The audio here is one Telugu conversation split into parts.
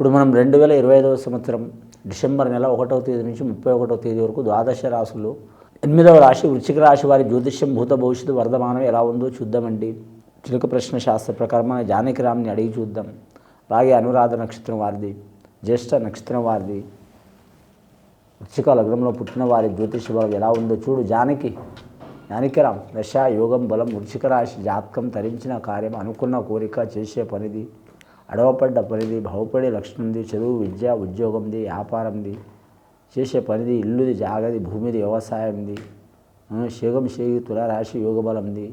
ఇప్పుడు మనం రెండు వేల ఇరవై ఐదవ సంవత్సరం డిసెంబర్ నెల ఒకటవ తేదీ నుంచి ముప్పై ఒకటవ తేదీ వరకు ద్వాదశ రాశులు ఎనిమిదవ రాశి వృశ్చిక రాశి వారి జ్యోతిష్యం భూత భవిష్యత్తు వర్ధమానం ఎలా ఉందో చూద్దామండి. చిలుక ప్రశ్న శాస్త్ర ప్రకారం మన జానకిరామ్ని అడిగి చూద్దాం. అలాగే అనురాధ నక్షత్రం వారిది జ్యేష్ఠ నక్షత్రం వారిది వృచ్చిక లగ్నంలో పుట్టిన వారి జ్యోతిష బలం ఎలా ఉందో చూడు. జానకి జానకిరామ్ దశ యోగం బలం వృశ్చిక రాశి జాతకం తరించిన కార్యం అనుకున్న కోరిక చేసే పనిది అడవపడ్డ పనిది బాగుపడే లక్ష్మంది చదువు విద్య ఉద్యోగంది వ్యాపారంది. చేసే పనిది ఇల్లుది జాగది భూమిది వ్యవసాయంది. శేగం శేగి తులారాశి యోగ బలంది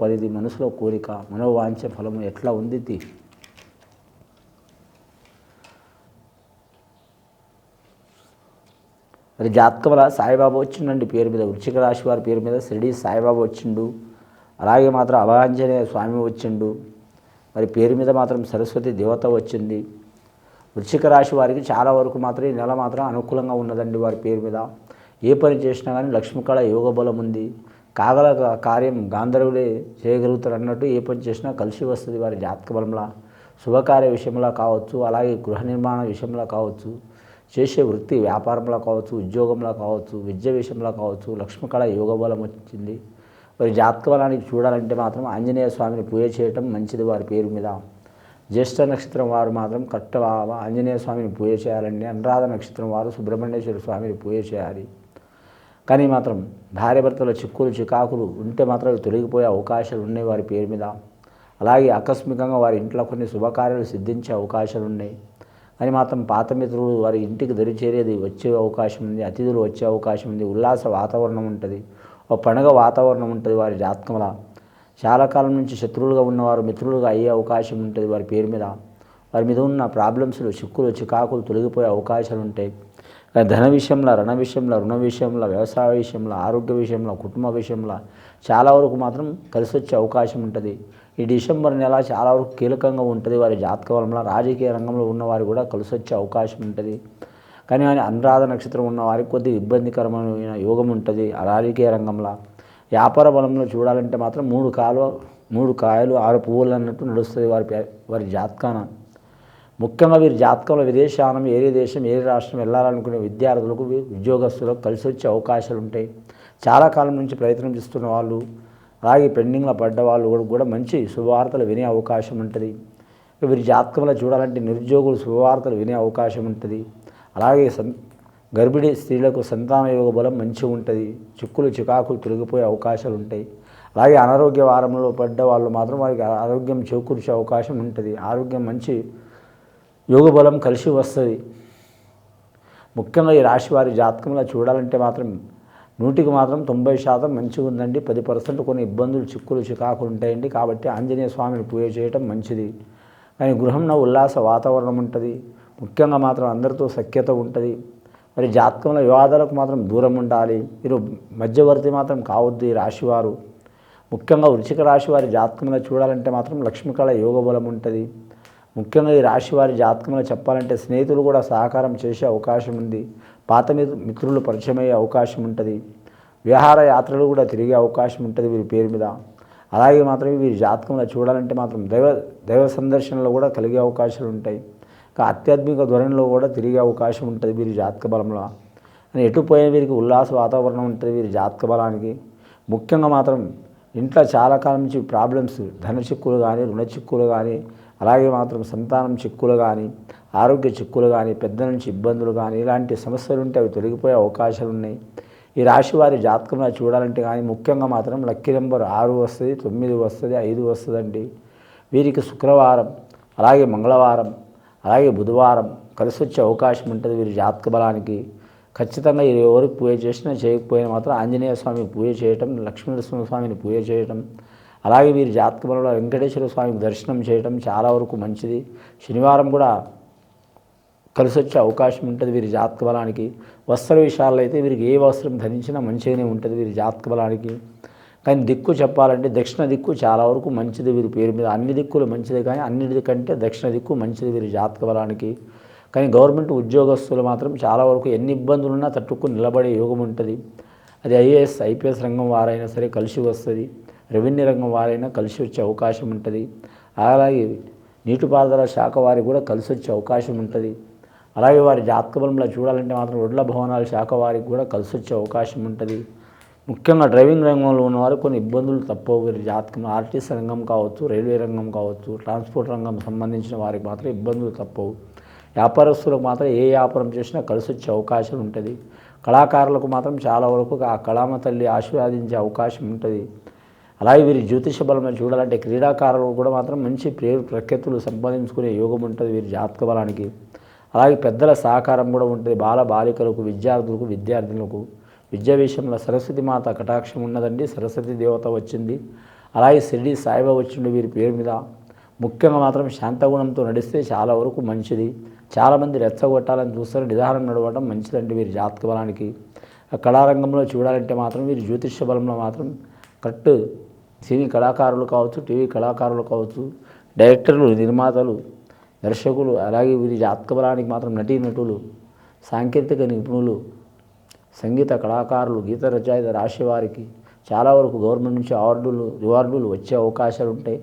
పరిధి మనసులో కోరిక మనోవాంఛ ఫలము ఎట్లా ఉంది మరి జాతకంలో సాయిబాబా వచ్చిండండి పేరు మీద. వృచ్చిక రాశి వారి పేరు మీద షిరిడి సాయిబాబా వచ్చిండు. అలాగే మాత్రం అభయాంజనేయ స్వామి వచ్చిండు. మరి పేరు మీద మాత్రం సరస్వతి దేవత వచ్చింది. వృశ్చిక రాశి వారికి చాలా వరకు మాత్రం ఈ నెల మాత్రం అనుకూలంగా ఉన్నదండి వారి పేరు మీద. ఏ పని చేసినా కానీ లక్ష్మీకళ యోగ బలం ఉంది. కాగల కార్యం గాంధర్వులే చేయగలుగుతారు అన్నట్టు ఏ పని చేసినా కలిసి వస్తుంది వారి జాతక బలంలో. శుభకార్య విషయంలో కావచ్చు అలాగే గృహ నిర్మాణ విషయంలో కావచ్చు చేసే వృత్తి వ్యాపారంలో కావచ్చు ఉద్యోగంలో కావచ్చు విద్య విషయంలో కావచ్చు లక్ష్మీకళ యోగ బలం వచ్చింది. మరి జాతకవలానికి చూడాలంటే మాత్రం ఆంజనేయ స్వామిని పూజ చేయటం మంచిది వారి పేరు మీద. జ్యేష్ఠ నక్షత్రం వారు మాత్రం కట్ట ఆంజనేయ స్వామిని పూజ చేయాలండి. అనురాధ నక్షత్రం వారు సుబ్రహ్మణ్యేశ్వర స్వామిని పూజ చేయాలి. కానీ మాత్రం భార్యభర్తల చిక్కులు చికాకులు ఉంటే మాత్రం తొలగిపోయే అవకాశాలు ఉన్నాయి వారి పేరు మీద. అలాగే ఆకస్మికంగా వారి ఇంట్లో కొన్ని శుభకార్యాలు సిద్ధించే అవకాశాలు ఉన్నాయి. కానీ మాత్రం పాత మిత్రులు వారి ఇంటికి దరిచేరేది వచ్చే అవకాశం ఉంది అతిథులు వచ్చే అవకాశం ఉంది ఉల్లాస వాతావరణం ఉంటుంది. ఒక పండుగ వాతావరణం ఉంటుంది వారి జాతకంలో. చాలా కాలం నుంచి శత్రువులుగా ఉన్నవారు మిత్రులుగా అయ్యే అవకాశం ఉంటుంది వారి పేరు మీద. వారి మీద ఉన్న ప్రాబ్లమ్స్లు చిక్కులు చికాకులు తొలగిపోయే అవకాశాలు ఉంటాయి. కానీ ధన విషయంలో రణ విషయంలో రుణ విషయంలో వ్యవసాయ విషయంలో ఆరోగ్య విషయంలో కుటుంబ విషయంలో చాలా వరకు మాత్రం కలిసి వచ్చే అవకాశం ఉంటుంది. ఈ డిసెంబర్ నెల చాలా వరకు కీలకంగా ఉంటుంది వారి జాతక వలంలో రాజకీయ రంగంలో ఉన్నవారు కూడా కలిసి వచ్చే అవకాశం ఉంటుంది. కానీ ఆయన అనురాధ నక్షత్రం ఉన్న వారికి కొద్దిగా ఇబ్బందికరమైన యోగం ఉంటుంది. ఆ రాజకీయ రంగంలో. వ్యాపార బలంలో చూడాలంటే మాత్రం మూడు కాలు మూడు కాయలు ఆరు పువ్వులు అన్నట్టు నడుస్తుంది వారి వారి జాతకాన. ముఖ్యంగా వీరి జాతకంలో విదేశానం ఏరే దేశం ఏరే రాష్ట్రం వెళ్ళాలనుకునే విద్యార్థులకు ఉద్యోగస్తులకు కలిసి వచ్చే అవకాశాలు ఉంటాయి. చాలా కాలం నుంచి ప్రయత్నం చేస్తున్న వాళ్ళు అలాగే పెండింగ్లో పడ్డ వాళ్ళు కూడా మంచి శుభవార్తలు వినే అవకాశం ఉంటుంది. వీరి జాతకంలో చూడాలంటే నిరుద్యోగులు శుభవార్తలు వినే అవకాశం ఉంటుంది. అలాగే సం గర్భిణీ స్త్రీలకు సంతాన యోగ బలం మంచిగా ఉంటుంది. చిక్కులు చికాకులు తొలగిపోయే అవకాశాలు ఉంటాయి. అలాగే అనారోగ్య వారంలో పడ్డ వాళ్ళు మాత్రం వారికి ఆరోగ్యం చేకూర్చే అవకాశం ఉంటుంది. ఆరోగ్యం మంచి యోగ బలం కలిసి వస్తుంది. ముఖ్యంగా ఈ రాశి వారి జాతకంలో చూడాలంటే మాత్రం నూటికి మాత్రం తొంభై శాతం మంచిగా ఉందండి. పది పర్సెంట్ కొన్ని ఇబ్బందులు చిక్కులు చికాకులు ఉంటాయండి. కాబట్టి ఆంజనేయ స్వామిని పూజ చేయటం మంచిది. కానీ గృహంలో ఉల్లాస వాతావరణం ఉంటుంది. ముఖ్యంగా మాత్రం అందరితో సఖ్యత ఉంటుంది. మరి జాతకంలో వివాదాలకు మాత్రం దూరం ఉండాలి. మీరు మధ్యవర్తి మాత్రం కావద్దు ఈ రాశివారు. ముఖ్యంగా వృశ్చిక రాశి వారి జాతకంలో చూడాలంటే మాత్రం లక్ష్మీకళ యోగ బలం ఉంటుంది. ముఖ్యంగా ఈ రాశి వారి జాతకంలో చెప్పాలంటే స్నేహితులు కూడా సహకారం చేసే అవకాశం ఉంది. పాత మిత్రులు పరిచయం అయ్యే అవకాశం ఉంటుంది. విహార యాత్రలు కూడా తిరిగే అవకాశం ఉంటుంది వీరి పేరు మీద. అలాగే మాత్రం వీరి జాతకంలో చూడాలంటే మాత్రం దైవ దైవ సందర్శనలో కూడా కలిగే అవకాశాలు ఉంటాయి. ఆధ్యాత్మిక ధోరణిలో కూడా తిరిగే అవకాశం ఉంటుంది వీరి జాతక బలంలో. అని ఎటు పోయిన వీరికి ఉల్లాస వాతావరణం ఉంటుంది వీరి జాతక బలానికి. ముఖ్యంగా మాత్రం ఇంట్లో చాలా కాలం నుంచి ప్రాబ్లమ్స్ ధన చిక్కులు కానీ రుణ చిక్కులు కానీ అలాగే మాత్రం సంతానం చిక్కులు కానీ ఆరోగ్య చిక్కులు కానీ పెద్ద నుంచి ఇబ్బందులు కానీ ఇలాంటి సమస్యలు ఉంటే అవి తొలగిపోయే అవకాశాలు ఉన్నాయి. ఈ రాశి వారి జాతకంలో చూడాలంటే కానీ ముఖ్యంగా మాత్రం లక్కీ నెంబర్ ఆరు వస్తుంది తొమ్మిది వస్తుంది ఐదు వస్తుందండి. వీరికి శుక్రవారం అలాగే మంగళవారం అలాగే బుధవారం కలిసి వచ్చే అవకాశం ఉంటుంది వీరి జాతక బలానికి. ఖచ్చితంగా ఎవరికి పూజ చేసినా చేయకపోయినా మాత్రం ఆంజనేయ స్వామికి పూజ చేయటం లక్ష్మీనరసింహ స్వామిని పూజ చేయటం అలాగే వీరి జాతక బలంలో వెంకటేశ్వర స్వామికి దర్శనం చేయటం చాలా వరకు మంచిది. శనివారం కూడా కలిసి వచ్చే అవకాశం ఉంటుంది వీరి జాతక బలానికి. వస్త్ర విషయాల్లో అయితే వీరికి ఏ వస్త్రం ధరించినా మంచిగానే ఉంటుంది వీరి జాతక బలానికి. కానీ దిక్కు చెప్పాలంటే దక్షిణ దిక్కు చాలా వరకు మంచిది వీరి పేరు మీద. అన్ని దిక్కులు మంచిది కానీ అన్నిటికంటే దక్షిణ దిక్కు మంచిది వీరి జాతక బలానికి. కానీ గవర్నమెంట్ ఉద్యోగస్తులు మాత్రం చాలా వరకు ఎన్ని ఇబ్బందులున్నా తట్టుకుని నిలబడే యోగం ఉంటుంది. అది ఐఏఎస్ ఐపీఎస్ రంగం వారైనా సరే కలిసి వస్తుంది. రెవెన్యూ రంగం వారైనా కలిసి వచ్చే అవకాశం ఉంటుంది. అలాగే నీటిపారుదల శాఖ వారికి కూడా కలిసి వచ్చే అవకాశం ఉంటుంది. అలాగే వారి జాతక బలంలో చూడాలంటే మాత్రం ఒడ్ల భవనాల శాఖ వారికి కూడా కలిసి వచ్చే అవకాశం ఉంటుంది. ముఖ్యంగా డ్రైవింగ్ రంగంలో ఉన్నవారు కొన్ని ఇబ్బందులు తప్పవు. వీరి జాతకం ఆర్టీసీ రంగం కావచ్చు రైల్వే రంగం కావచ్చు ట్రాన్స్పోర్ట్ రంగం సంబంధించిన వారికి మాత్రం ఇబ్బందులు తప్పవు. వ్యాపారస్తులకు మాత్రం ఏ వ్యాపారం చేసినా కలిసి వచ్చే అవకాశం ఉంటుంది. కళాకారులకు మాత్రం చాలా వరకు ఆ కళామ తల్లి ఆశీర్వాదించే అవకాశం ఉంటుంది. అలాగే వీరి జ్యోతిష బలం చూడాలంటే క్రీడాకారులకు కూడా మాత్రం మంచి పేరు ప్రఖ్యాతులు సంపాదించుకునే యోగం ఉంటుంది వీరి జాతక బలానికి. అలాగే పెద్దల సహకారం కూడా ఉంటుంది. బాల బాలికలకు విద్యార్థులకు విద్యార్థులకు విద్యా విషయంలో సరస్వతి మాత కటాక్షం ఉన్నదండి. సరస్వతి దేవత వచ్చింది. అలాగే షిరిడి సాయిబాబా వచ్చిండు వీరి పేరు మీద. ముఖ్యంగా మాత్రం శాంతగుణంతో నడిస్తే చాలా వరకు మంచిది. చాలామంది రెచ్చగొట్టాలని చూస్తారు. నిదానం నడవడం మంచిదండి వీరి జాతక బలానికి. కళారంగంలో చూడాలంటే మాత్రం వీరి జ్యోతిష్య బలంలో మాత్రం కరెక్ట్ సినీ కళాకారులు కావచ్చు టీవీ కళాకారులు కావచ్చు డైరెక్టర్లు నిర్మాతలు దర్శకులు అలాగే వీరి జాతక బలానికి మాత్రం నటీనటులు సాంకేతిక నిపుణులు సంగీత కళాకారులు గీత రచయిత రాసేవారికి చాలా వరకు గవర్నమెంట్ నుంచి అవార్డులు రివార్డులు వచ్చే అవకాశాలు ఉంటాయి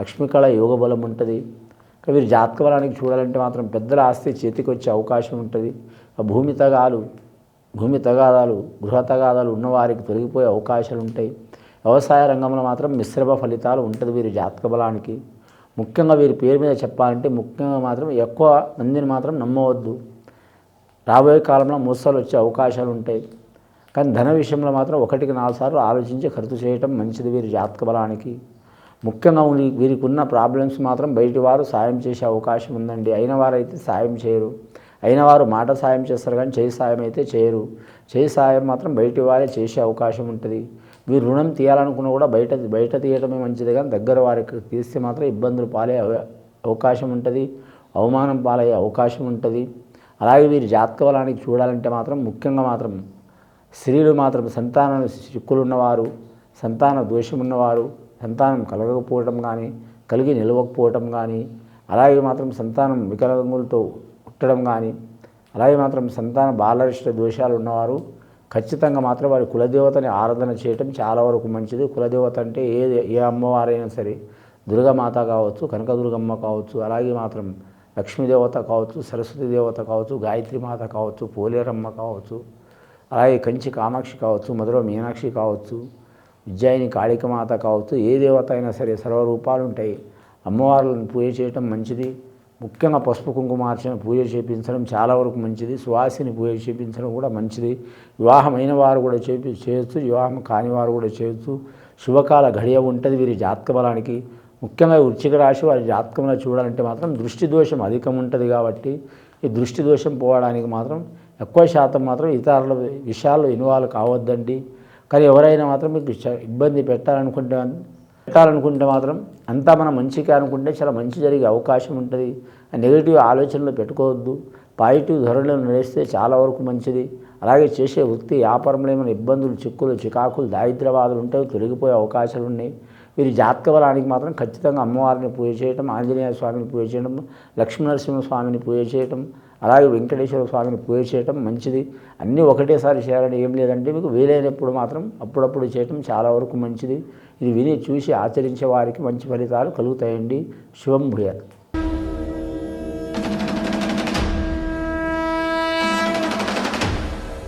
లక్ష్మీకళ యోగ బలం ఉంటుంది. ఇంకా జాతక బలానికి చూడాలంటే మాత్రం పెద్దల ఆస్తి చేతికి వచ్చే అవకాశం ఉంటుంది. భూమి తగాలు భూమి తగాదాలు గృహ తగాదాలు ఉన్నవారికి తొలగిపోయే అవకాశాలు ఉంటాయి. వ్యవసాయ రంగంలో మాత్రం మిశ్రమ ఫలితాలు ఉంటుంది వీరి జాతక బలానికి. ముఖ్యంగా వీరి పేరు మీద చెప్పాలంటే ముఖ్యంగా మాత్రం ఎక్కువ మందిని మాత్రం నమ్మవద్దు. రాబోయే కాలంలో మోసాలు వచ్చే అవకాశాలు ఉంటాయి. కానీ ధన విషయంలో మాత్రం ఒకటికి నాలుగు సార్లు ఆలోచించి ఖర్చు చేయటం మంచిది వీరి జాతక బలానికి. ముఖ్యంగా వీరి- వీరికి ఉన్న ప్రాబ్లమ్స్ మాత్రం బయటి వారు సాయం చేసే అవకాశం ఉందండి. అయిన వారైతే సాయం చేయరు. అయిన వారు మాట సాయం చేస్తారు కానీ చేయి సాయం అయితే చేయరు. చేయి సాయం మాత్రం బయటి వారే చేసే అవకాశం ఉంటుంది. వీరు రుణం తీయాలనుకున్నా కూడా బయట బయట తీయటమే మంచిది కానీ దగ్గర వారికి తీస్తే మాత్రం ఇబ్బందులు పాలే అవ- అవకాశం ఉంటుంది. అవమానం పాలయ్యే అవకాశం ఉంటుంది. అలాగే వీరి జాతక బలానికి చూడాలంటే మాత్రం ముఖ్యంగా మాత్రం స్త్రీలు మాత్రం సంతాన చిక్కులున్నవారు సంతాన దోషం ఉన్నవారు సంతానం కలగకపోవటం కానీ కలిగి నిలవకపోవటం కానీ అలాగే మాత్రం సంతానం వికలాంగులతో పుట్టడం కానీ అలాగే మాత్రం సంతాన బాలరిష్ట దోషాలు ఉన్నవారు ఖచ్చితంగా మాత్రం వారి కులదేవతని ఆరాధన చేయటం చాలా వరకు మంచిది. కులదేవత అంటే ఏ ఏ అమ్మవారైనా సరే దుర్గామాత కావచ్చు కనకదుర్గమ్మ కావచ్చు అలాగే మాత్రం లక్ష్మీదేవత కావచ్చు సరస్వతి దేవత కావచ్చు గాయత్రి మాత కావచ్చు పోలేరమ్మ కావచ్చు అలాగే కంచి కామాక్షి కావచ్చు మధుర మీనాక్షి కావచ్చు ఉజ్జయిని కాళికమాత కావచ్చు ఏ దేవత అయినా సరే సర్వరూపాలు ఉంటాయి అమ్మవార్లను పూజ చేయటం మంచిది. ముఖ్యంగా పసుపు కుంకుమార్చన పూజ చేపించడం చాలా వరకు మంచిది. సువాసిని పూజ చేపించడం కూడా మంచిది. వివాహమైన వారు కూడా చేపి చేయొచ్చు వివాహం కాని వారు కూడా చేయొచ్చు. శుభకాల ఘడియ ఉంటుంది వీరి జాతక బలానికి. ముఖ్యంగా వృచ్చిక రాశి వారి జాతకంలో చూడాలంటే మాత్రం దృష్టి దోషం అధికం ఉంటుంది కాబట్టి ఈ దృష్టి దోషం పోవడానికి మాత్రం ఎక్కువ శాతం మాత్రం ఇతరుల విషయాల్లో ఇన్వాల్వ్ కావద్దండి. కానీ ఎవరైనా మాత్రం మీకు ఇబ్బంది పెట్టాలనుకుంటే పెట్టాలనుకుంటే మాత్రం అంతా మనం మంచిగా అనుకుంటే చాలా మంచి జరిగే అవకాశం ఉంటుంది. ఆ నెగిటివ్ ఆలోచనలు పెట్టుకోవద్దు. పాజిటివ్ ధోరణిలో నడిస్తే చాలా వరకు మంచిది. అలాగే చేసే వృత్తి వ్యాపారంలో ఏమైనా ఇబ్బందులు చిక్కులు చికాకులు దారిద్ర్యవాదులు ఉంటాయో తొలగిపోయే అవకాశాలు ఉన్నాయి. వీరి జాతక బలానికి మాత్రం ఖచ్చితంగా అమ్మవారిని పూజ చేయటం ఆంజనేయ స్వామిని పూజ చేయడం లక్ష్మీనరసింహ స్వామిని పూజ చేయటం అలాగే వెంకటేశ్వర స్వామిని పూజ చేయటం మంచిది. అన్నీ ఒకటేసారి చేయాలని ఏం లేదంటే మీకు వీలైనప్పుడు మాత్రం అప్పుడప్పుడు చేయటం చాలా వరకు మంచిది. ఇది విని చూసి ఆచరించే వారికి మంచి ఫలితాలు కలుగుతాయండి. శుభం భూయాలు